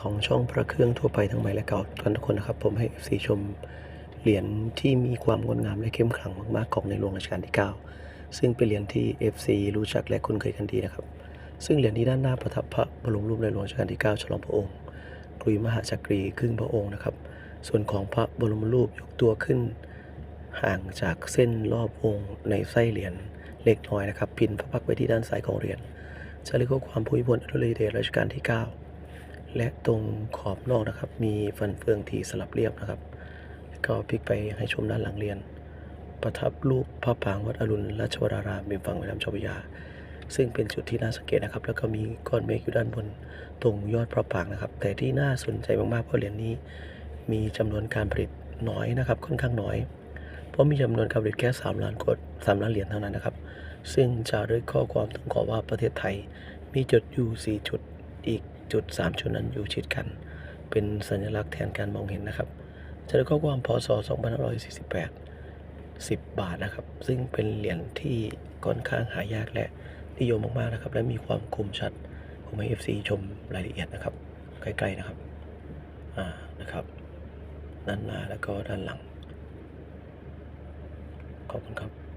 ของช่องพระเครื่องทั่วไปทั้งใหม่และเก่าทุกคนนะครับ ผมให้ FC ชมเหรียญที่มีความงดงามและเข้มขลังมากๆของในหลวงรัชกาลที่ 9 ซึ่งเป็นเหรียญที่ FC รู้จักและคุ้นเคยกันดีนะครับ ซึ่งเหรียญนี้ด้านหน้าประทับพระบรมรูปในหลวงรัชกาลที่ 9 ฉลองพระองค์กรุยมหาจักรีครึ่งพระองค์นะครับ ส่วนของพระบรมรูปยกตัวขึ้น ห่างจากเส้นรอบวงค์ในไส้เหรียญเล็กน้อยนะครับ พินพระพักตร์ไว้ที่ด้านซ้ายของเหรียญจะเรียกว่าความภูมิพลอดุลยเดชรัชกาลที่ 9 และตรงขอบนอกนะครับ มีฟันเฟืองที่สลับเรียบนะครับ ก็พลิกไปให้ชมด้านหลังเรียน ประทับรูปพระปางวัดอรุณราชวรารามริมฝั่งแม่น้ำเจ้าพระยา ซึ่งเป็นจุดที่น่าสังเกตนะครับ แล้วก็มีก้อนเมฆอยู่ด้านบนตรงยอดพระปางนะครับ แต่ที่น่าสนใจมากๆเพราะเหรียญนี้ มีจำนวนการผลิตน้อยนะครับ ค่อนข้างน้อย เพราะมีจำนวนการผลิตแค่3ล้านกด3ล้านเหรียญเท่านั้นนะครับ ซึ่งจะด้วยข้อความตรงขอว่าประเทศไทยมีจุดอยู่4จุดอีก จุด 3 จุดนั้นอยู่ชิดกัน เป็นสัญลักษณ์แทนการมองเห็นนะครับจะด้วยข้อความพศ 2548 10 บาทนะครับ ซึ่งเป็นเหรียญที่ค่อนข้างหายากและนิยมมากๆนะครับ และมีความคมชัด ผมให้ FC ชมรายละเอียดนะครับ ใกล้ๆนะครับ อ่า นะครับ ด้านหน้าแล้วก็ด้านหลัง ขอบคุณครับ